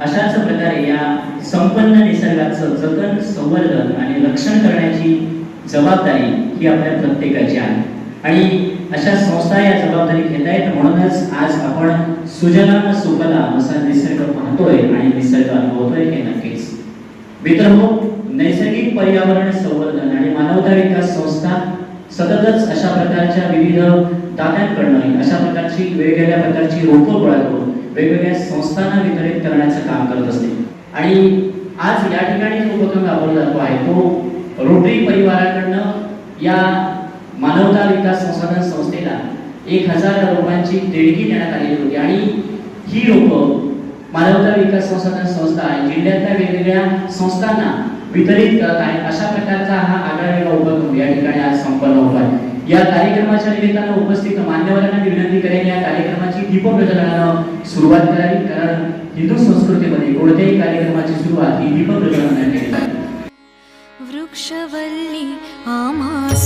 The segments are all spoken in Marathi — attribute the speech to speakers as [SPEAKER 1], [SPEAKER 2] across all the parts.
[SPEAKER 1] अशाच प्रकारे या संपन्न निसर्गाचं जतन संवर्धन आणि रक्षण करण्याची जबाबदारी ही आपल्या प्रत्येकाची आहे. आणि अशा संस्था या जबाबदारी घेत आहेत म्हणूनच आज आपण सुजलाम सुफलाम असा निसर्ग पाहतोय आणि निसर्ग अनुभवतोय हे नक्कीच. मित्र नैसर्गिक पर्यावरण संवर्धन आणि मानवता विकास संस्था सततच अशा प्रकारच्या विविध दात्यांकडनं अशा प्रकारची वेगवेगळ्या प्रकारची रोपं गोळा करून वेगवेगळ्या संस्थांना वितरित करण्याचं काम करत असते. आणि आज या ठिकाणी जो उपक्रम राबवला जातो आहे तो रोटरी परिवाराकडनं या मानवता विकास संसाधन संस्थेला एक हजार रोपांची देणगी देण्यात आलेली होती. आणि ही रोपं मानवता विकास संसाधन संस्था जिल्ह्यातल्या वेगवेगळ्या संस्थांना वितरित करत आहे. अशा प्रकारचा हा आगळावेगळा उपक्रम या ठिकाणी आज संपन्न होत आहे. या कार्यक्रमाच्या निमित्तानं उपस्थित मान्यवरांना विनंती करेन. या कार्यक्रमाची दीपप्रज्वलनानं सुरुवात करावी. कारण हिंदू संस्कृतीमध्ये कोणत्याही कार्यक्रमाची सुरुवात ही दीपप्रज्वलनाने केली जाते.
[SPEAKER 2] वृक्षवल्ली आम्हा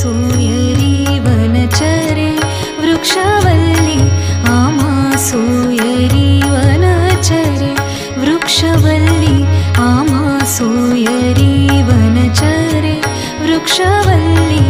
[SPEAKER 2] वृक्षवल्ली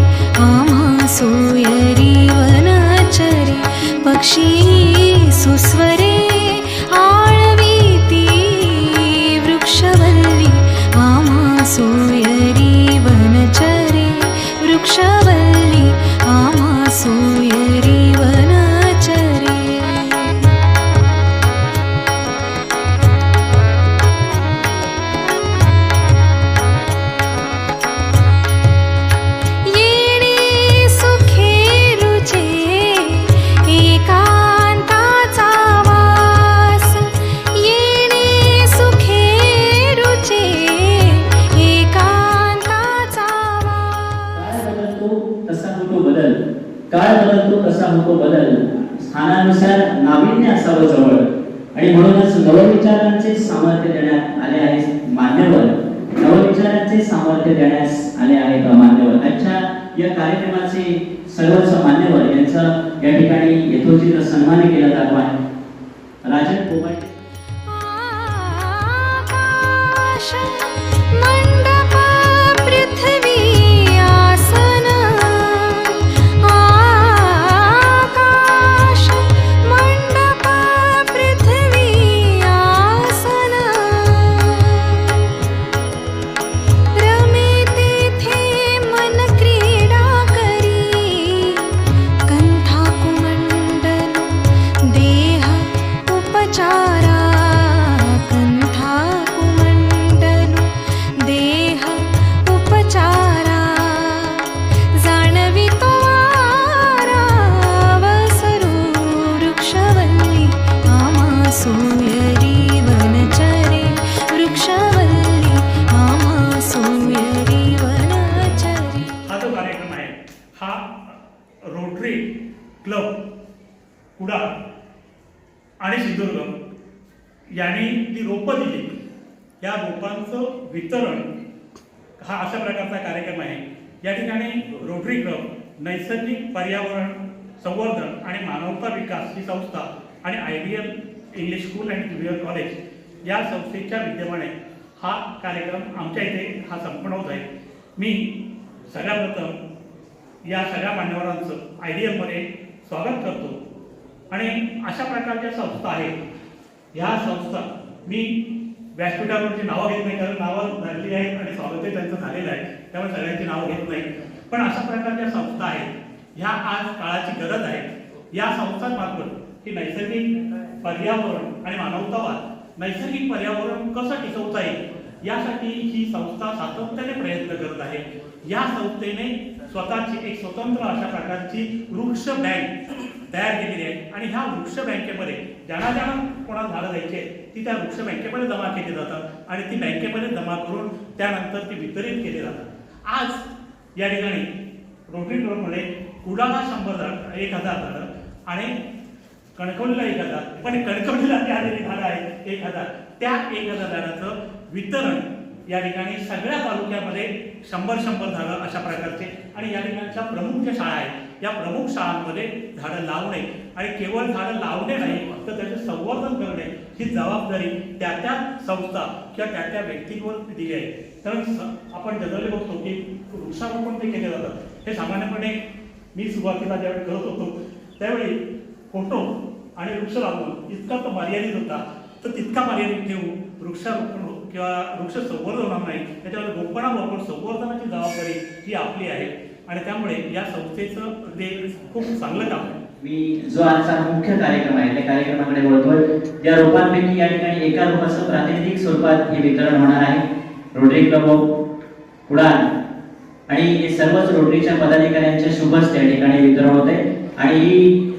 [SPEAKER 1] या
[SPEAKER 3] रोपांचं वितरण हा अशा प्रकारचा कार्यक्रम आहे. या ठिकाणी रोटरी क्लब नैसर्गिक पर्यावरण संवर्धन आणि मानवता विकास ही संस्था आणि I D L English school and junior college या संस्थेच्या विद्यमाने हा कार्यक्रम आमच्या इथे हा संपन्न होत आहे. मी सगळ्याप्रथम या सगळ्या मान्यवरांचं आय डी एलमध्ये स्वागत करतो. आणि अशा प्रकारच्या संस्था आहेत. ह्या संस्था मी व्यासपीठावरची नावं घेत नाही कारण नावं धरली आहेत आणि स्वागतही त्यांचं झालेलं आहे त्यामुळे सगळ्यांची नावं घेत नाही. पण अशा प्रकारच्या संस्था आहेत ह्या आज काळाची गरज आहे. या संस्थांमापण की नैसर्गिक पर्यावरण आणि मानवतावाद नैसर्गिक पर्यावरण कसं टिकवता येईल यासाठी ही संस्था सातत्याने प्रयत्न करत आहे. या संस्थेने स्वतःची एक स्वतंत्र अशा प्रकारची वृक्ष बँक तयार केलेली आहे. आणि ह्या वृक्ष बँकेमध्ये ज्यांना ज्यांना कोणाला झाडं द्यायचे ती त्या वृक्ष बँकेमध्ये जमा केली जातात. आणि ती बँकेमध्ये जमा करून त्यानंतर ती वितरित केली जातात. आज या ठिकाणी रोटरी क्लबमध्ये कुडाला शंभर झाड एक हजार झाडं आणि कणकवलीला एक हजार. पण कणकवलीला ते आलेली झाडं आहेत एक हजार. त्या एक हजार झाडाचं वितरण या ठिकाणी सगळ्या तालुक्यामध्ये शंभर शंभर झाडं अशा प्रकारचे आणि या ठिकाणच्या प्रमुख ज्या शाळा आहेत या प्रमुख शाळांमध्ये झाडं लावणे आणि केवळ झाडं लावणे नाही फक्त त्याचे संवर्धन करणे ही जबाबदारी त्या त्या संस्था किंवा त्या त्या व्यक्तींवर दिली आहे. तर स- आपण जनरली बघतो की वृक्षारोपण ते केले जातात हे सामान्यपणे मी सुरुवातीला ज्यावेळी करत होतो त्यावेळी फोटो आणि वृक्ष लावून इतका तो मर्यादित होता. तर तितका मर्यादित ठेवून वृक्षारोपण किंवा वृक्ष संवर्धन होणार नाही त्याच्यावर रोपणाबरोबर संवर्धनाची जबाबदारी ही आपली आहे. आणि त्यामुळे या संस्थेचं ते खूप चांगलं काम आहे.
[SPEAKER 1] मी जो आजचा मुख्य कार्यक्रम आहे त्या कार्यक्रमाकडे वळतोय. त्या रोपांपैकी या ठिकाणी एका रोपाचं प्रातिनिधिक स्वरूपात हे वितरण होणार आहे. रोटरी क्लब ऑफ उडान आणि हे सर्वच रोटरीच्या पदाधिकाऱ्यांच्या शुभच त्या या ठिकाणी वितरण होते आणि ही-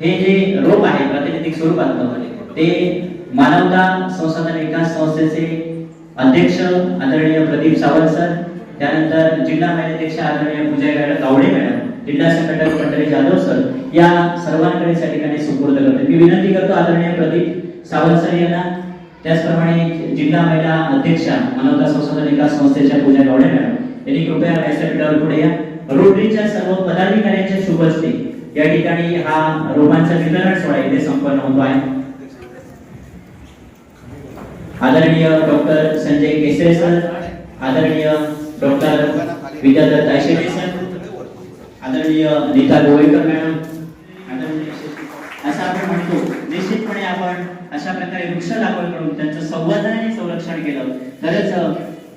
[SPEAKER 1] हे जे रोप आहे प्रातिनिधिक स्वरूपात ते मानवता संसाधन विकास संस्थेचे अध्यक्ष आदरणीय प्रदीप सावंत सर त्यानंतर जिल्हा महिलाध्यक्ष आदरणीय पूजा गायड गावडे मॅडम जिल्हा संघटक पंढरी जाधव सर या सर्वांकडे त्या ठिकाणी सुपूर्द करते. मी विनंती करतो आदरणीय प्रदीप सावंत सर यांना. त्याचप्रमाणे जिल्हा महिला अध्यक्षा मानवता संशोधन विकास संस्थेच्या पूजा गावडे मॅडम यांनी कृपया व्यासपीठावर पुढे या. रोटरीच्या सर्व पदाधिकाऱ्यांच्या शुभ असते या ठिकाणी हा रोमांचा वितरण सोहळा इथे संपन्न होतो आहे. आदरणीय डॉक्टर संजय केसरे सर आदरणीय डॉक्टर विद्याधर तायशेटे सर आदरणीय नीता गोवेकर मॅडम आदरणीय असं आपण म्हणतो निश्चितपणे आपण अशा प्रकारे वृक्ष लागवड करून त्यांचं संवर्धन आणि संरक्षण केलं. तरच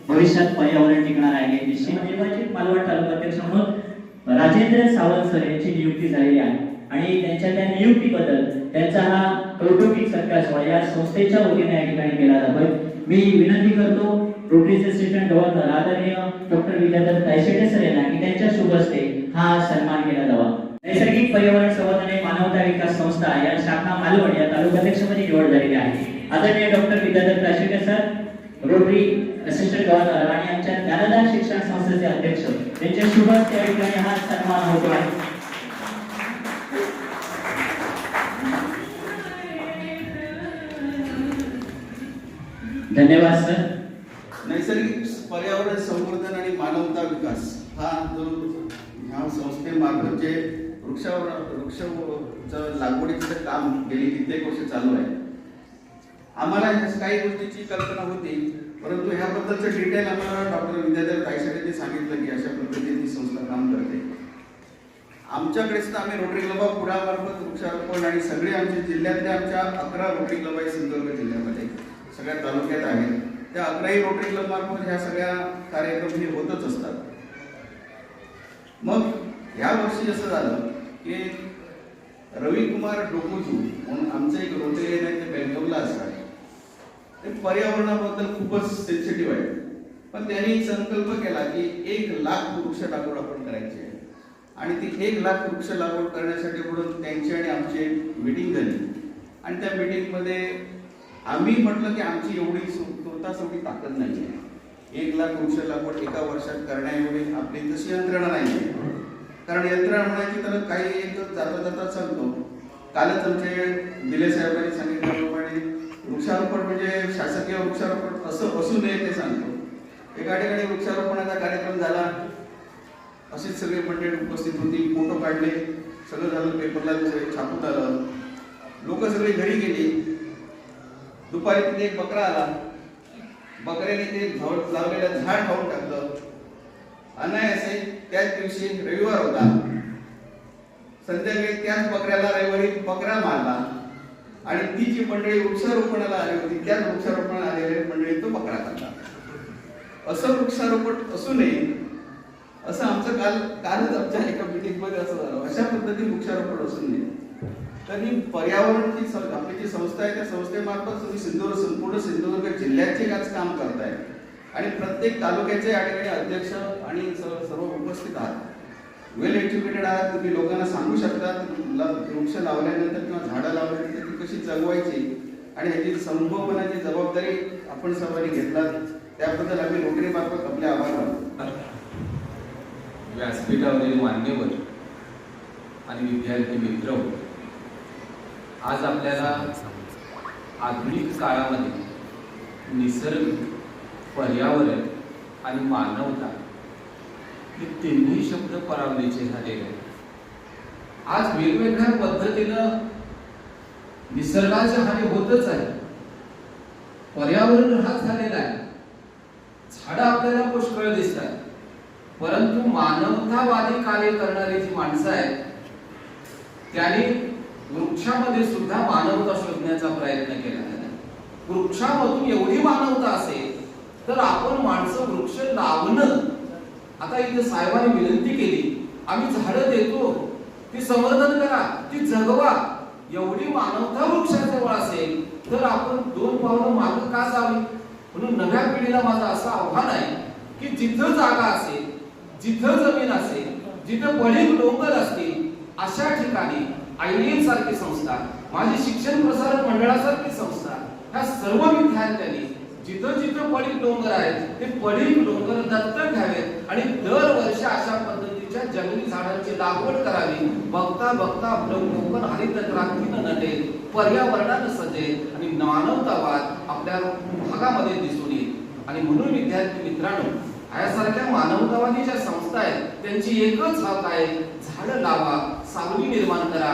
[SPEAKER 1] भविष्यात पर्यावरण टिकणार आहे. निश्चित म्हणजे निर्वाचित मालवण तालुका अध्यक्ष म्हणून राजेंद्र सावंत सर यांची नियुक्ती झालेली आहे. आणि त्यांच्या त्या नियुक्तीबद्दल त्यांचा हा कौटुंबिक सत्कार सोहळा या संस्थेच्या वतीने या ठिकाणी केला जातोय मी विनंती करतो रोटरीचे असिस्टंट गव्हर्नर आदरणीय डॉक्टर विद्याधर तायशेटे सर यांना की त्यांच्या शुभ हस्ते हा सन्मान केला जावा. नैसर्गिक पर्यावरण संवर्धन आणि मानवता विकास संस्था या शाखा मालवण या तालुकाध्यक्षपदी निवड झालेली आहे. आदरणीय doctor Vidyadhar Tayshete sir Rotary assistant governor आणि आमच्या ज्ञानदान शिक्षण संस्थेचे अध्यक्ष त्यांच्या शुभ हस्ते या ठिकाणी हा सन्मान होतो आहे. धन्यवाद सर
[SPEAKER 4] नैसर्गिक पर्यावरण संवर्धन आणि मानवता विकास हा जो ह्या संस्थेमार्फत जे वृक्षावर वृक्ष लागवडीचं काम गेली कित्येक वर्ष चालू आहे. आम्हाला ह्या काही गोष्टीची कल्पना होती परंतु ह्याबद्दलचं डिटेल आम्हाला डॉक्टर विद्याधर तायसाडेंनी सांगितलं की अशा पद्धतीने ही संस्था काम करते. आमच्याकडेच तर आम्ही रोटरी क्लब ऑफ पुण्यामार्फत वृक्षारोपण आणि सगळे आमच्या जिल्ह्यातल्या आमच्या अकरा रोटरी क्लब आहे सिंधुदुर्ग जिल्ह्यामध्ये. सगळ्या तालुक्यात आहेत त्या अकराही रोटरी क्लब मार्फत ह्या सगळ्या कार्यक्रम हे होतच असतात. मग ह्या वर्षी असं झालं की रविकुमार डोकोजू म्हणून आमचं एक रोटरी आहे ते बेंगलोरला असतात ते पर्यावरणाबद्दल खूपच सेन्सिटिव्ह आहे. पण त्यांनी संकल्प केला की एक लाख वृक्ष लागवड आपण करायची आहे. आणि ती एक लाख वृक्ष लागवड करण्यासाठी म्हणून त्यांची आणि आमची मीटिंग झाली. आणि त्या मीटिंगमध्ये आम्ही म्हटलं की आमची एवढी स्वतःच एवढी ताकद नाही आहे एक लाख वृक्ष लागवड एका वर्षात करण्याएवढी आपली तशी यंत्रणा नाही आहे कारण यंत्रणा म्हणायची तर काही एक जाता जाता सांगतो. कालच आमचे दिले साहेबांनी सांगितल्याप्रमाणे वृक्षारोपण म्हणजे शासकीय वृक्षारोपण असं असू नये ते सांगतो. एका ठिकाणी वृक्षारोपणाचा कार्यक्रम झाला. अशीच सगळे मंडळी उपस्थित होती फोटो काढले. सगळं झालं पेपरला सगळे छापून आलं लोक सगळी घरी गेली. दुपारी तिथे एक बकरा आला. बकऱ्याने ते झाड लावलेलं झाड खाऊन टाकलं. अनायासे त्याच दिवशी रविवार होता. संध्याकाळी त्याच बकऱ्याला रविवारी बकरा मारला. आणि ती जी मंडळी वृक्षारोपणाला आली होती. त्याच वृक्षारोपणाला आलेल्या मंडळी तो बकरा खाल्ला. असं वृक्षारोपण असू नये असं आमचं काल कालच आमच्या एका मीटिंगमध्ये असं झालं. अशा पद्धतीने वृक्षारोपण असू नये. तर ही पर्यावरणची आपली जी संस्था आहे त्या संस्थेमार्फत तुम्ही सिंधुदुर्ग संपूर्ण सिंधुदुर्ग जिल्ह्याचे आज काम करताय. आणि प्रत्येक तालुक्याचे या ठिकाणी अध्यक्ष आणि सर्व उपस्थित आहात. वेल एज्युकेटेड आहात तुम्ही लोकांना सांगू शकता वृक्ष लावल्यानंतर किंवा झाडं लावल्यानंतर ती कशी जगवायची आणि ह्याची संगोपनाची जबाबदारी आपण सर्वांनी घेतलात. त्याबद्दल आम्ही लोकरीमार्फत आपले आभार मानतो.
[SPEAKER 5] व्यासपीठावरील मान्यवर आणि विद्यार्थी मित्र आज आपल्याला आधुनिक काळामध्ये निसर्ग पर्यावरण आणि मानवता हे तिन्ही शब्द परावलीचे झालेले आहेत. आज वेगवेगळ्या पद्धतीनं निसर्गाची हानी होतच आहे. पर्यावरण हा झालेला आहे. झाडं आपल्याला पुष्कळ दिसतात परंतु मानवतावादी कार्य करणारी जी माणसं आहेत त्यांनी वृक्षामध्ये सुद्धा मानवता शोधण्याचा प्रयत्न केला आहे वृक्षामधून एवढी मानवता असेल तर आपण माणसं वृक्ष लावणं. आता इथे साहेबांनी विनंती केली आम्ही झाडं देतो ती संवर्धन करा ती जगवा. एवढी मानवता वृक्षाजवळ असेल तर आपण दोन पावलं मागं का जावी? म्हणून नव्या पिढीला माझं असं आव्हान आहे की जिथं जागा असेल जिथं जमीन असेल जिथं पडीक डोंगर असतील अशा ठिकाणी आयडीएल सारखी संस्था माझी शिक्षण प्रसारक मंडळासारखी संस्था ह्या सर्व विद्यार्थ्यांनी जिथं जिथं पडीक डोंगर आहेत ते पडीक डोंगर दत्तक घ्यावेत आणि दरवर्षी अशा पद्धतीच्या जंगली झाडांची लागवड करावी. बघता बघता आपलं कोकण हरित क्रांतीनं नटेल पर्यावरणानं सजेल आणि मानवतावाद आपल्या भागामध्ये दिसून येईल. आणि म्हणून विद्यार्थी मित्रांनो यासारख्या मानवतावादी ज्या संस्था आहेत त्यांची एकच हात आहे झाडं लावा. सावली निर्माण करा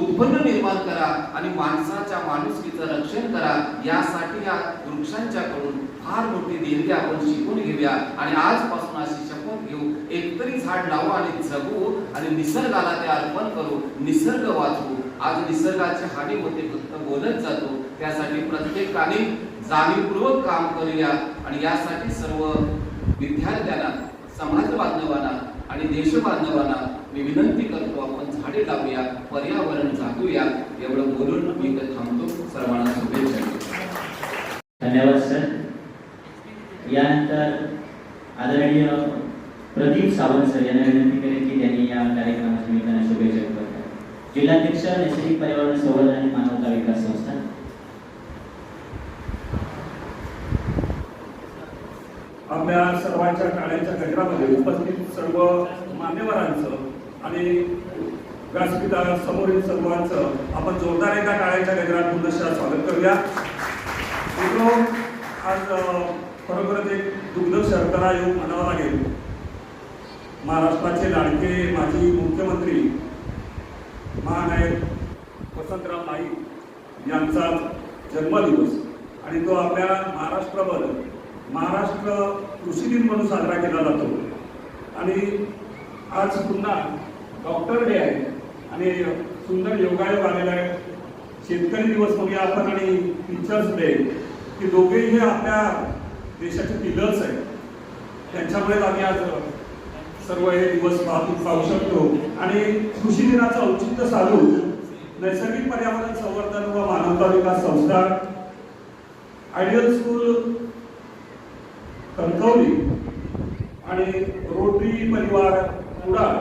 [SPEAKER 5] उत्पन्न निर्माण करा आणि माणसाच्या माणुसकीचं रक्षण करा यासाठी या वृक्षांच्याकडून फार मोठी देणगी आपण शिकून घेऊया. आणि आजपासून अशी शपथ घेऊ एकतरी झाड लावू आणि जगू आणि निसर्गाला ते अर्पण करू निसर्ग वाचवू. आज निसर्गाची हानी होते फक्त बोलत जातो त्यासाठी प्रत्येकाने जाणीवपूर्वक काम करूया. आणि यासाठी सर्व विद्यार्थ्यांना समाज बांधवांना आणि देश बांधवांना मी विनंती करतो आपण झाडे लावूया पर्यावरण जागूया एवढं बोलून मी इथे थांबतो सर्वांना शुभेच्छा.
[SPEAKER 1] धन्यवाद सर यानंतर आदरणीय प्रदीप सावंत सर यांना विनंती करेन की त्यांनी या कार्यक्रमाच्या निमित्ताने शुभेच्छा व्यक्त कराव्या. जिल्हाध्यक्ष नैसर्गिक पर्यावरण संवर्धन आणि मानवता विकास संस्था
[SPEAKER 6] आपल्या सर्वांच्या टाळ्यांच्या गजरामध्ये उपस्थित सर्व मान्यवरांचं आणि व्यासपीठा समोरील सर्वांचं आपण जोरदार एका टाळ्याच्या गजरात पुनश्च स्वागत करूया. मित्रो आज खरोखरच एक दुग्ध शर्करा योग म्हणावा लागेल. महाराष्ट्राचे लाडके माजी मुख्यमंत्री महानायक वसंतराव नाईक यांचा जन्मदिवस आणि तो आपल्या महाराष्ट्रभर महाराष्ट्र कृषी दिन म्हणून साजरा केला जातो. आणि आज पुन्हा डॉक्टर डे आहे. आणि सुंदर योगायोग आलेला आहे. शेतकरी दिवस म्हणूया आपण आणि टीचर्स डे हे दोघेही हे आपल्या देशाचे पिलर्स आहेत. त्यांच्यामुळेच आम्ही आज सर्व हे दिवस पाहतो पाहू शकतो. आणि कृषी दिनाचं औचित्य साधून नैसर्गिक पर्यावरण संवर्धन व मानवता विकास संस्था आयडियल स्कूल कणकवली आणि रोटरी परिवार कुडाळ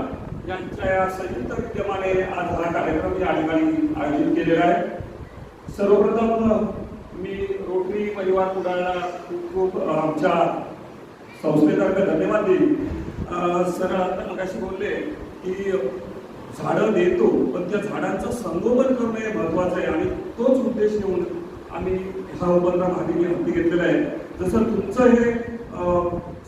[SPEAKER 6] यांच्या या संयुक्त विद्यमाने आज हा कार्यक्रम या ठिकाणी आयोजित केलेला आहे. सर्वप्रथम मी रोटरी परिवार कुडाळला खूप खूप आमच्या संस्थेतर्फे धन्यवाद देईन. सर आता मगाशी बोलले की झाडं देतो पण त्या झाडांचं संगोपन करणं हे महत्वाचं आहे आणि तोच उद्देश घेऊन आम्ही हा उपक्रम हाती हाती घेतलेला आहे. जसं तुमचं हे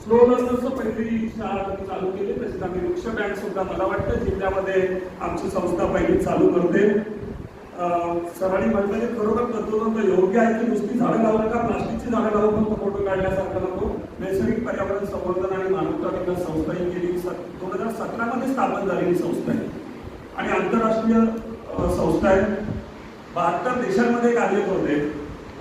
[SPEAKER 6] स्लोगन पहिली शाळा चालू केली. तशीच आम्ही वृक्ष बँक सुद्धा मला वाटतं जिल्ह्यामध्ये आमची संस्था पहिली चालू करते. सरांनी म्हटलं की खरोखर तत्वतंत्र योग्य आहे की नुसती झाडं लावू नका प्लास्टिकची झाडं लावून फक्त फोटो काढण्यासारखा नको. नैसर्गिक पर्यावरण संवर्धन आणि मानवता विकास संस्था ही गेली दोन हजार सतरामध्ये स्थापन झालेली संस्था आहे. आणि आंतरराष्ट्रीय संस्था आहे. बहात्तर देशांमध्ये कार्य करते.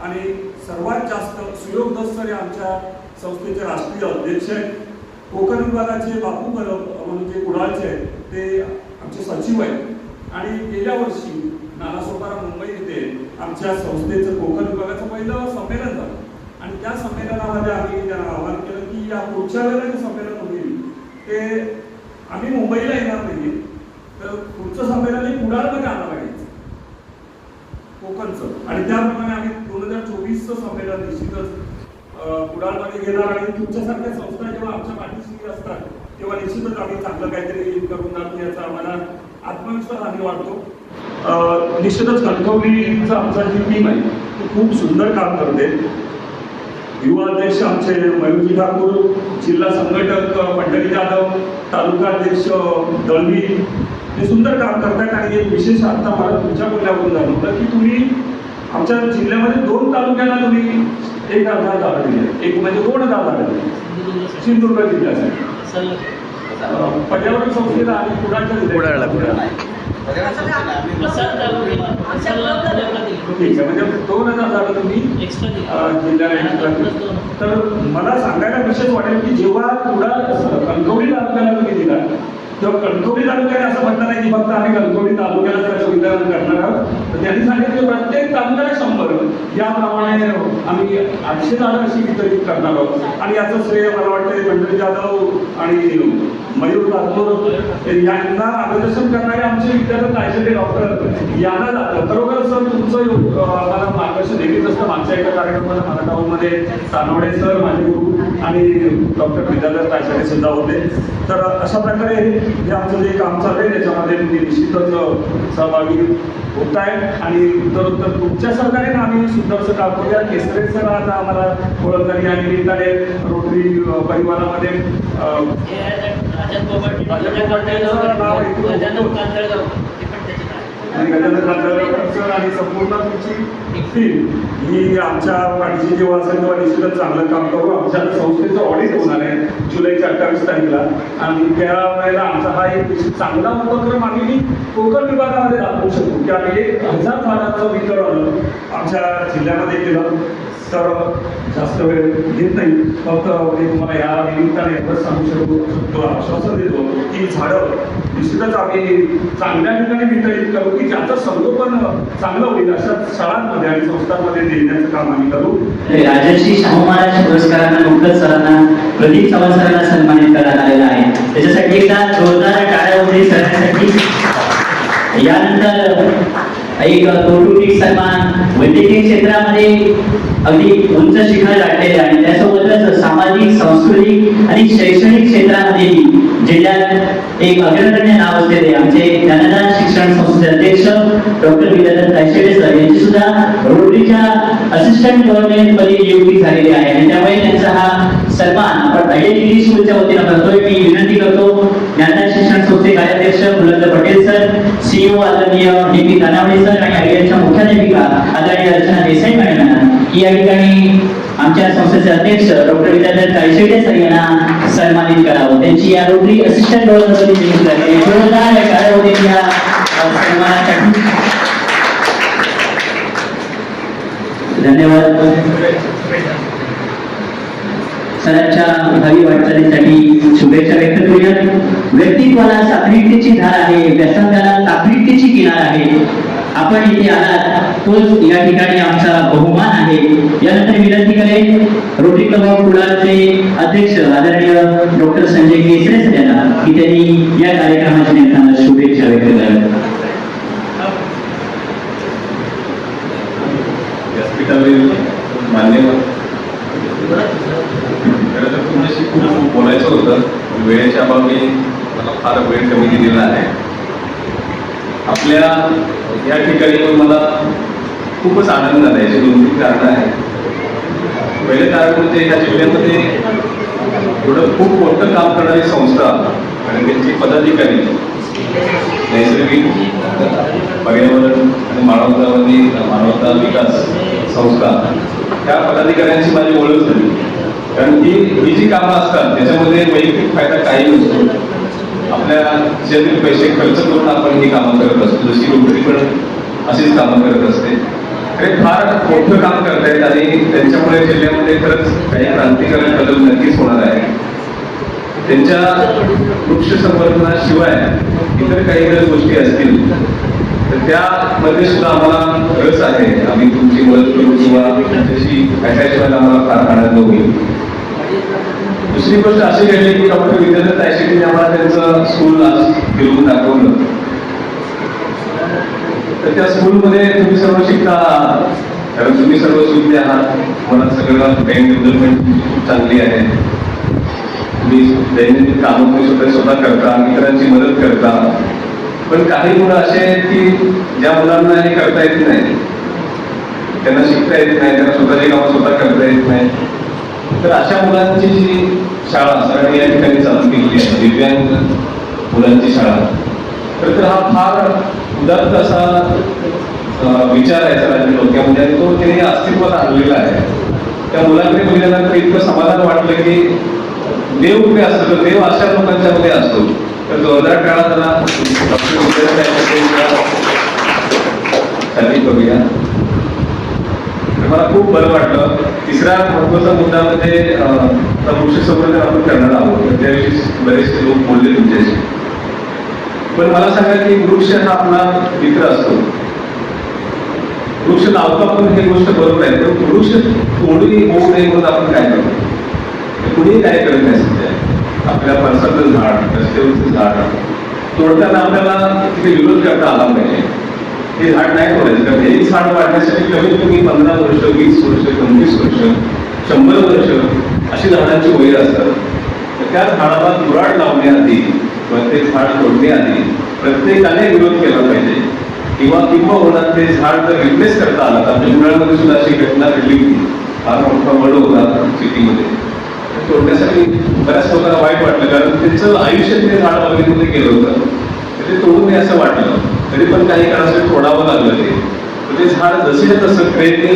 [SPEAKER 6] आणि सर्वात जास्त सुयोग दस सर आमच्या संस्थेचे राष्ट्रीय अध्यक्ष आहेत. कोकण विभागाचे बापू कदम म्हणून जे कुडाळचे आहेत. ते आमचे सचिव आहेत. आणि गेल्या वर्षी नालासोपारा मुंबई येथे आमच्या संस्थेचं कोकण विभागाचं पहिलं संमेलन झालं. आणि त्या संमेलनामध्ये आम्ही त्यांना आवाहन केलं की या पुढच्या वेळेला जे संमेलन होईल. ते आम्ही मुंबईला येणार नाही. तर पुढचं संमेलन हे कुडाळमध्ये आलं पाहिजे कोकणचं. आणि त्याप्रमाणे आम्ही दोन हजार चोवीसचं संमेलन निश्चितच कुडाळमध्ये घेणार आणि तुमच्यासारख्या संस्था जेव्हा आमच्या पाठीशी असतात तेव्हा निश्चितच आम्ही चांगलं काहीतरी करून जातो याचा आम्हाला आत्मविश्वास आम्ही वाटतो निश्चितच कणकवलीचा आमचा जी टीम आहे ती खूप सुंदर काम करते. युवा अध्यक्ष आमचे मयूरजी ठाकूर जिल्हा संघटक पंढरी जाधव तालुका अध्यक्ष दळवी हे सुंदर काम करतात आणि एक विशेष आता मला तुमच्या बोलण्यावरून जाणवलं की तुम्ही आमच्या जिल्ह्यामध्ये दोन तालुक्यांना तुम्ही एक हजार जागा दिल्या एक म्हणजे दोन हजार जागा दिल्या सिंधुदुर्ग जिल्ह्यासाठी पर्यावरण संस्थेला आणि कुडाळच्या. जिल्ह्याला ठीक आहे म्हणजे दोन हजार जागा तुम्ही जिल्ह्याला. तर मला सांगायला विशेष वाटेल की जेव्हा कुडाळ कणकवली तालुक्याला तुम्ही दिला तेव्हा कणकवली तालुक्याने असं म्हटलं नाही की फक्त आम्ही कणकवली तालुक्याला त्याचं वितरण करणार आहोत तर त्यांनी सांगितलं प्रत्येक तालुक्याला शंभर. याप्रमाणे आम्ही आठशे झाडं अशी वितरित करणार आहोत. आणि याचं श्रेय मला वाटतं मंडळी जाधव आणि मयूर राठोड यांना मार्गदर्शन करणारे आमचे विद्यार्थी कायशेटे डॉक्टर यांना जातं खरोखर सर तुमचं मला मार्गदर्शन नेहमीच असतं. मागच्या एका कार्यक्रमाला मराठामध्ये तानवडे सर माझे गुरु आणि डॉक्टर विद्याधर कायशेटे सुद्धा होते. तर अशा प्रकारे हे आमचं जे काम चालू आहे त्याच्यामध्ये तुम्ही निश्चितच सहभागी होत आहे आणि उत्तर उत्तर तुमच्या सहकार्याने आम्ही सुद्धा काम करूया केसरे सर आता आम्हाला ओळख झाली आणि निमित्ताने रोटरी परिवारामध्ये अं, आणि गजानन सर आणि संपूर्ण तुमची टीम ही आमच्या पाठीशी जेव्हा असेल तेव्हा निश्चितच चांगलं काम करू. आमच्या संस्थेचं ऑडिट होणार आहे जुलैच्या अठ्ठावीस तारखेला. आणि त्या वेळेला आमचा हा एक चांगला उपक्रम आम्ही कोकण विभागामध्ये दाखवू शकतो की आम्ही एक हजार झाडांचं वितरण आमच्या जिल्ह्यामध्ये केलं. सर जास्त वेळ घेत नाही. फक्त मी तुम्हाला या निमित्ताने एवढंच सांगू शकतो शकतो आश्वासन देतो. की झाडं निश्चितच आम्ही चांगल्या ठिकाणी वितरित करू की ज्याचं संगोपन चांगलं होईल अशा शाळांमध्ये आणि संस्थांमध्ये देण्याचं काम आम्ही करू.
[SPEAKER 1] राजर्षी शाहू महाराज पुरस्कारांना नुकतंच सरांना प्रदीप चव्हाण सरांना सन्मानित करण्यात आलेला आहे. त्याच्यासाठी एकदा जोरदार टाळ्या वगैरे सरांसाठी यानंतर एक कौटुंबिक सन्मान वैद्यकीय क्षेत्रामध्ये अगदी उंच शिखर गाठलेले आणि त्यासोबतच सामाजिक सांस्कृतिक आणि शैक्षणिक क्षेत्रामध्ये जिल्ह्यात एक अग्रगण्य नाव असलेले आमचे ज्ञानदान शिक्षण संस्थेचे अध्यक्ष डॉक्टर विद्याधर कायशेडे सर यांची सुद्धा रोटरीच्या असिस्टंट गव्हर्नमेंट पदी नियुक्ती झालेली आहे. आणि त्यामुळे त्यांचा हा सन्मान आपण आयडेंटिटी स्कूलच्या वतीनं करतोय. मी विनंती करतो ज्ञानदान शिक्षण कार्याध्यक्ष बुलंद पटेल सर सीईओ आदरणीय डी पी कानावडे सर आणि आयडियाच्या मुख्याध्यापिका आदरणीय रचना देसाई मॅडम या ठिकाणी आमच्या संस्थेचे अध्यक्ष डॉक्टर विद्याधर कायशेटे सर यांना सन्मानित करावं. त्यांची या रोटरी असिस्टंट गव्हर्नर पदी नियुक्ती झाली आहे जोरदार टाळ्या या सन्मानासाठी. धन्यवाद. सरांच्या भावी वाटचालीसाठी शुभेच्छा व्यक्त करूया. व्यक्तित्वाला सात्विकतेची धार आहे व्यसनाला तात्विकतेची किनार आहे. आपण इथे आलात तोच या ठिकाणी आमचा बहुमान आहे. यानंतर विनंती करेन रोटरी क्लब ऑफ कुडाळचे अध्यक्ष आदरणीय डॉक्टर संजय केसरे सर यांना की त्यांनी या कार्यक्रमाच्या निमित्तानं शुभेच्छा व्यक्त
[SPEAKER 7] व्यासपीठावरील मान्यवर खरं तर तुमच्याशी खूप बोलायचं होतं. वेळेच्या अभावी मला फार वेळ कमी दिलेला आहे. आपल्या या ठिकाणी मला खूपच आनंद झाला. याची दोन तीन कारणं आहेत. पहिले कारण म्हणजे या जिल्ह्यामध्ये एवढं खूप मोठं काम करणारी संस्था आणि त्यांची पदाधिकारी नैसर्गिक पर्यावरण आणि मानवतावादी मानवता विकास संस्था त्या पदाधिकाऱ्यांची माझी ओळख झाली. कारण ही ही जी कामं असतात त्याच्यामध्ये वैयक्तिक फायदा काही नसतो. आपल्या शरीर पैसे खर्च करून आपण ही कामं करत असतो. जशी रोटरी पण अशीच कामं करत असते. ते फार मोठं काम करतायत आणि त्यांच्यामुळे जिल्ह्यामध्ये खरंच काही क्रांतिकारक बदल नक्कीच होणार आहे. त्यांच्या वृक्ष संवर्धनाशिवाय इतर काही जर गोष्टी असतील तर त्यामध्ये सुद्धा आम्हाला रस आहे. आम्ही तुमची मदत करू किंवा तुमच्याशी अटॅच व्हायला आम्हाला फार आनंद होईल. दुसरी गोष्ट अशी घडली की डॉक्टर विद्याधर तायशेटीने आम्हाला त्यांचं स्कूल आज फिरवून दाखवलं. तर त्या स्कूलमध्ये तुम्ही सर्व शिकता कारण तुम्ही सर्व सुज्ञ आहात. मला सगळं बँक डेव्हलपमेंट खूप चांगली आहे. तुम्ही दैनंदिन कामं तुम्ही स्वतः स्वतः करता मित्रांची मदत करता. पण काही मुलं असे आहेत की ज्या मुलांना हे करता येत नाही. त्यांना शिकता येत नाही त्यांना स्वतःची कामं स्वतः करता येत नाही. तर अशा मुलांची जी शाळा सगळ्यांनी या ठिकाणी चालू केलेली आहे. दिव्यांग मुलांची शाळा. तर तर हा फार उदात्त असा विचार आहे सरांच्या डोक्यामध्ये आणि तो त्यांनी अस्तित्वात आणलेला आहे. त्या मुलांकडे बघितल्यानंतर इतकं समाधान वाटलं की देव कुठे असतो तर देव अशा लोकांच्या मध्ये असतो. तर जोरदार काळात जरा बघूया विजय खाली करूया तर मला खूप बरं वाटलं. तिसरा महत्त्वाचा मुद्दा म्हणजे अं, वृक्ष संवर्धन आपण करणार आहोत त्याविषयी बरेचसे लोक बोलले तुमच्याशी. पण मला सांगा की वृक्ष हा आपला मित्र असतो. वृक्ष लावतो आपण ही गोष्ट बरोबर आहे पण वृक्ष तोडून होऊ नये म्हणून आपण काय करतो? कुणीही काय करत नाही सध्या? आपल्या परसाचं झाड रस्त्यावरचं झाड. तोडताना आपल्याला तिथे विरोध करता आला पाहिजे. हे झाड नाही तोडायचं. कारण हे झाड वाढण्यासाठी कमीत कमी पंधरा वर्ष वीस वर्ष पंचवीस वर्ष शंभर वर्ष अशी झाडांची वय असतात. तर त्या झाडाला दुराड लावण्याआधी किंवा ते झाड तोडण्याआधी प्रत्येकाने विरोध केला पाहिजे. किंवा किंवा ते झाड जर रिप्लेस करता आला तर आमच्या सुद्धा अशी घटना घडली होती. फार मोठा वड होता सिटीमध्ये तोडण्यासाठी बऱ्याच लोकांना वाईट वाटलं कारण त्यांचं आयुष्य ते झाड वगैरे गेलं होतं. तर ते तोडू नये असं वाटलं. तरी पण काही काळासाठी तोडावं लागलं ते. ते झाड जसे तसं क्रेनने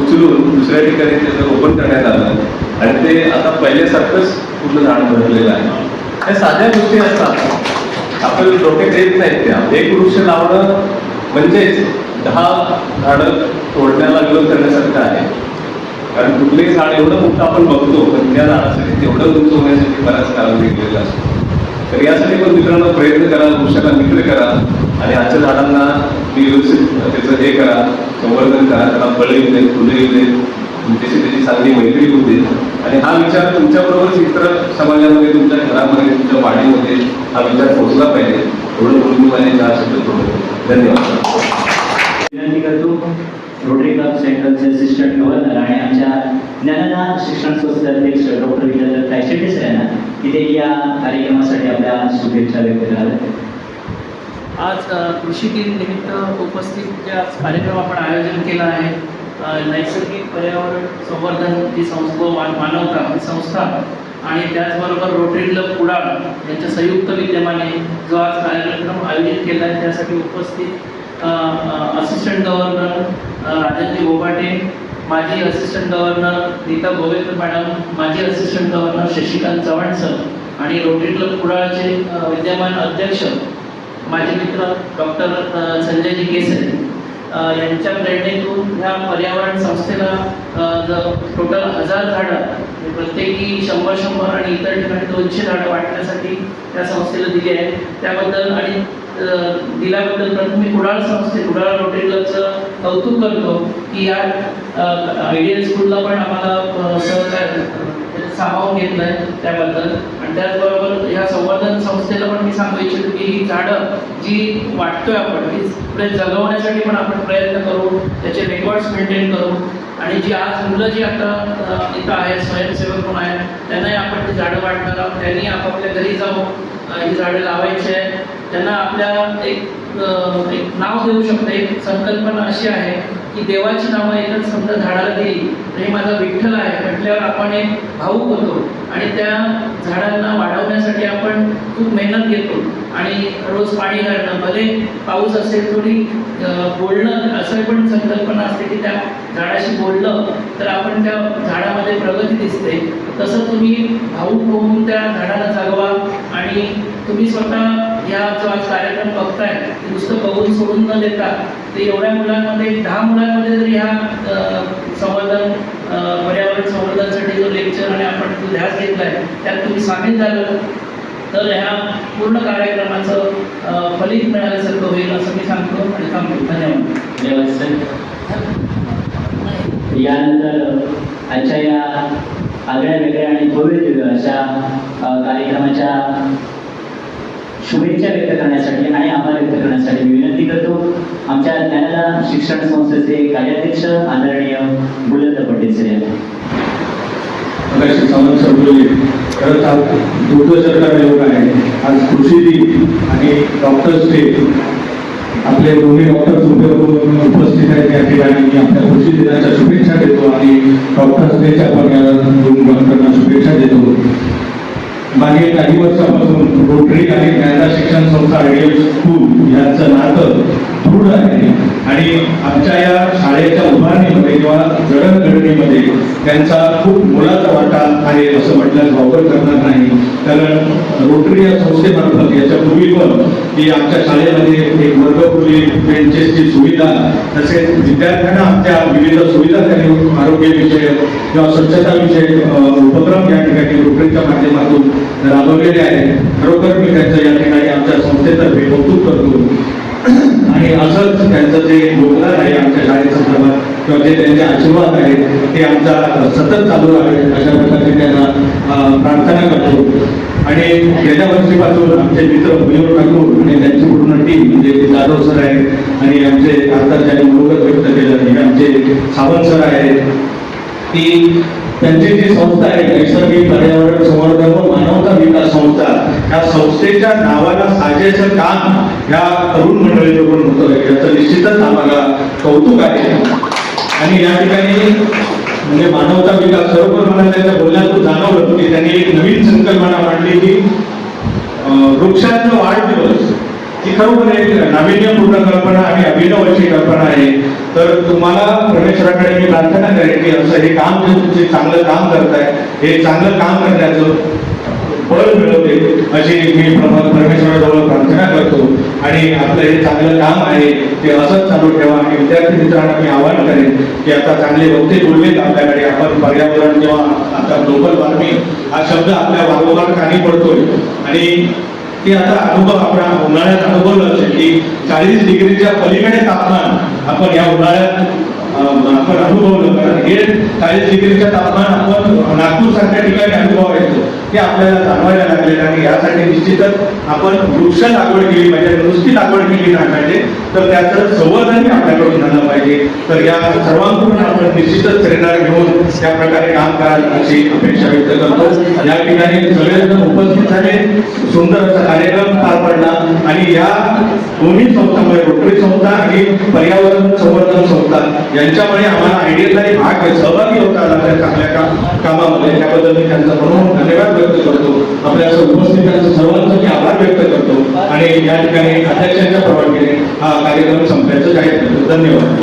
[SPEAKER 7] उचलून दुसऱ्या ठिकाणी त्याचं रोपण करण्यात आलं आणि ते आता पहिल्यासारखंच पूर्ण झाड भरलेलं आहे. त्या साध्या गोष्टी असतात. आपल्याला डोक्यात येत नाहीत त्या. एक वृक्ष लावणं म्हणजेच दहा झाडं तोडण्याला विरोध करण्यासारखं आहे. कारण कुठलेही झाड एवढं मोठं आपण बघतो पण त्या झाडासाठी तेवढं उंच होण्यासाठी बराच काळ घेतलेला असतो. तर यासाठी पण मित्रांनो प्रयत्न करा वृक्षाला मित्र करा. आणि आजच्या झाडांना मी व्यवस्थित त्याचं हे करा संवर्धन करा त्याला फळं येऊ देत फुलं येऊ देत तुमच्याशी त्याची चांगली मैत्री होऊ देत. आणि हा विचार तुमच्याबरोबरच इतर समाजामध्ये तुमच्या घरामध्ये तुमच्या वाडीमध्ये हा विचार पोहोचला पाहिजे. एवढं बोलून मी माझे चार शब्द बोलतो धन्यवाद.
[SPEAKER 1] विनंती करतो रोटरी क्लब सेंट्रलचे असिस्टंट गव्हर्नर आणि आमच्या ज्ञानदान शिक्षण संस्थेचे अध्यक्ष डॉक्टर विजय कायशेटे सर यांना इथे या कार्यक्रमासाठी आपल्या शुभेच्छा व्यक्त कराव्या
[SPEAKER 8] आज कृषी दिन निमित्त उपस्थित जे आज कार्यक्रम आपण आयोजन केला आहे नैसर्गिक पर्यावरण संवर्धन ही संस्था मान- मानवता ही संस्था आणि त्याचबरोबर रोटरी क्लब कुडाळ यांच्या संयुक्त विद्यमाने जो आज कार्यक्रम आयोजित केला आहे त्यासाठी उपस्थित असिस्टंट गव्हर्नर राजनजी बोबाटे माजी assistant governor Nita Govekar madam माजी assistant governor Shashikant Chavan sir आणि रोटरी क्लब कुडाळचे विद्यमान अध्यक्ष माझे मित्र डॉक्टर संजयजी केसरे यांच्या प्रेरणेतून ह्या पर्यावरण संस्थेला टोटल हजार झाडं प्रत्येकी शंभर शंभर आणि इतर ठिकाणी दोनशे झाडं वाटण्यासाठी त्या संस्थेला दिली आहे त्याबद्दल आणि दिल्याबद्दल प्रथम मी कुडाळ संस्थे कुडाळ रोटरी क्लबचं कौतुक करतो की या आयडियल स्कूलला पण आम्हाला सहकार्य सामावून घेतलं आहे त्याबद्दल. आणि त्याचबरोबर ह्या संवर्धन संस्थेला पण मी सांगू इच्छितो की ही झाडं जी वाटतोय आपण ती पुढे जगवण्यासाठी पण आपण प्रयत्न करू त्याचे रेकॉर्ड्स मेंटेन करू. आणि जी आज मुलं जी आता इथं आहेत स्वयंसेवक म्हणून आहेत त्यांनाही आपण ती झाडं वाटणार आहोत त्यांनी आपापल्या घरी जाऊन ही झाडं लावायची आहे त्यांना आपल्या एक एक नाव देऊ शकतो एक संकल्पना अशी आहे की देवाची नावं एकच समजा झाडाला दिली हे माझा विठ्ठल आहे म्हटल्यावर आपण एक भाऊक होतो आणि त्या झाडांना वाढवण्यासाठी आपण खूप मेहनत घेतो आणि रोज पाणी घालणं. भले पाऊस असेल थोडी बोलणं असं पण संकल्पना असते की त्या झाडाशी बोललं तर आपण त्या झाडामध्ये प्रगती दिसते. तसं तुम्ही भाऊक होऊन त्या झाडाला जगवा आणि तुम्ही स्वतः या जो आज कार्यक्रम बघताय ते नुसतं बघून सोडून न देता ते एवढ्या मुलांमध्ये दहा मुलांमध्ये जर ह्या संवर्धन पर्यावरण संवर्धनसाठी जो लेक्चर आणि आपण जो ध्यास घेतलाय त्यात तुम्ही सामील झालं तर ह्या पूर्ण कार्यक्रमाचं फलित मिळाल्यासारखं होईल असं मी सांगतो आणि थांबतो. धन्यवाद.
[SPEAKER 1] धन्यवाद सर. यानंतर आजच्या या आगळ्या वेगळ्या आणि भव्य दिव्य अशा कार्यक्रमाच्या शुभेच्छा व्यक्त करण्यासाठी आणि आभार व्यक्त करण्यासाठी मी विनंती करतो. आमच्या ज्ञानदान शिक्षण संस्थेचे कार्याध्यक्ष आदरणीय गुलंद पटेल सर
[SPEAKER 9] खरंच आज दूरदर्शनचा योग आहे. आज कृषी दिन आणि डॉक्टर्स डे आपले दोन्ही डॉक्टर्स उपस्थित आहेत या ठिकाणी. मी आपल्या कृषी दिनाच्या शुभेच्छा देतो आणि डॉक्टर्स डेच्या पण या दोन शुभेच्छा देतो. मागे काही वर्षापासून रोटरी आणि कायदा शिक्षण संस्था आयडियल स्कूल यांचं नातं दृढ आहे. आणि आमच्या या शाळेच्या उभारणीमध्ये किंवा जडणघडणीमध्ये त्यांचा खूप मोलाचा वाटा आहे असं म्हटल्यास वापर करणार नाही. कारण रोटरी या संस्थेमार्फत याच्यापूर्वी पण की आमच्या शाळेमध्ये एक वर्गपूर्वी बेंचेसची सुविधा तसेच विद्यार्थ्यांना आमच्या विविध सुविधा त्यांनी आरोग्य विषय किंवा स्वच्छता विषय उपक्रम या ठिकाणी रोटरीच्या माध्यमातून राबवलेले आहेत. खरोखर मी त्यांचं या ठिकाणी आमच्या संस्थेतर्फे कौतुक करतो. आणि असंच त्यांचं जे योगदान आहे आमच्या शाळेसंदर्भात किंवा जे त्यांचे आशीर्वाद आहेत ते आमचा सतत चालू आहे अशा प्रकारे त्यांना प्रार्थना करतो. आणि गेल्या वर्षीपासून आमचे मित्र मयूर ठाकूर आणि त्यांची पूर्ण टीम म्हणजे जाधव सर आहेत आणि आमचे आता त्यांनी मनोगत व्यक्त केलं आमचे सावंत सर आहेत ती त्यांची जी संस्था आहे नैसर्गिक पर्यावरण संवर्धन व मानवता विकास संस्था या संस्थेच्या नावाला साजेचं काम या तरुण मंडळीकडून होतं. याचं निश्चितच आम्हाला कौतुक आहे. आणि या ठिकाणी म्हणजे मानवता विकास खरोखर मला त्यांच्या बोलण्यातून जाणवलं की त्यांनी एक नवीन संकल्पना मांडली की अं, वृक्षांचा वाढदिवस ही खरोखर एक नाविन्यपूर्ण कल्पना आणि अभिनव अशी कल्पना आहे. तर तुम्हाला परमेश्वराकडे मी प्रार्थना करेन की असं हे काम जे तुमचे चांगलं काम करताय हे चांगलं काम करण्याचं फळ मिळवते अशी मी परमेश्वराजवळ प्रार्थना करतो. आणि आपलं हे चांगलं काम आहे ते असंच चालू ठेवा. आणि विद्यार्थी मित्रांना मी आवाहन करेन की आता चांगले वक्ते बोललेत आपल्याकडे आपण पर्यावरण किंवा आता ग्लोबल वॉर्मिंग हा शब्द आपल्या वारंवार कानी पडतोय. आणि ते आता अनुभव आपण उन्हाळ्यात अनुभवलं असेल की चाळीस डिग्रीच्या पलीकडे तापमान आपण या उन्हाळ्यात आपण अनुभवलं कारण हे चाळीस डिग्रीच्या तापमान आपण नागपूर सारख्या ठिकाणी अनुभवायचो ते आपल्याला जाणवायला लागले आणि यासाठी निश्चितच आपण वृक्ष लागवड केली पाहिजे नुसती लागवड केली नाही पाहिजे तर त्याचं संवर्धनही आपल्याकडून झालं पाहिजे तर या सर्वांकडून आपण निश्चितच प्रेरणा घेऊन त्या प्रकारे काम कराल अशी अपेक्षा व्यक्त करतो या ठिकाणी सगळेजण उपस्थित झाले सुंदर असा कार्यक्रम पार पडला आणि या दोन्ही संस्थांमुळे रोटरी संस्था आणि पर्यावरण संवर्धन संस्था यांच्यामुळे आम्हाला आयडियाचाही भाग सहभागी होता आला त्या चांगल्या का- कामामध्ये. त्याबद्दल मी त्यांचा म्हणून धन्यवाद व्यक्त करतो. आपल्या सर्व उपस्थितांचं सर्वांचं मी आभार व्यक्त करतो. आणि या ठिकाणी अध्यक्षांच्या परवानगीने हा कार्यक्रम संपल्याचं जाहीर करतो. धन्यवाद.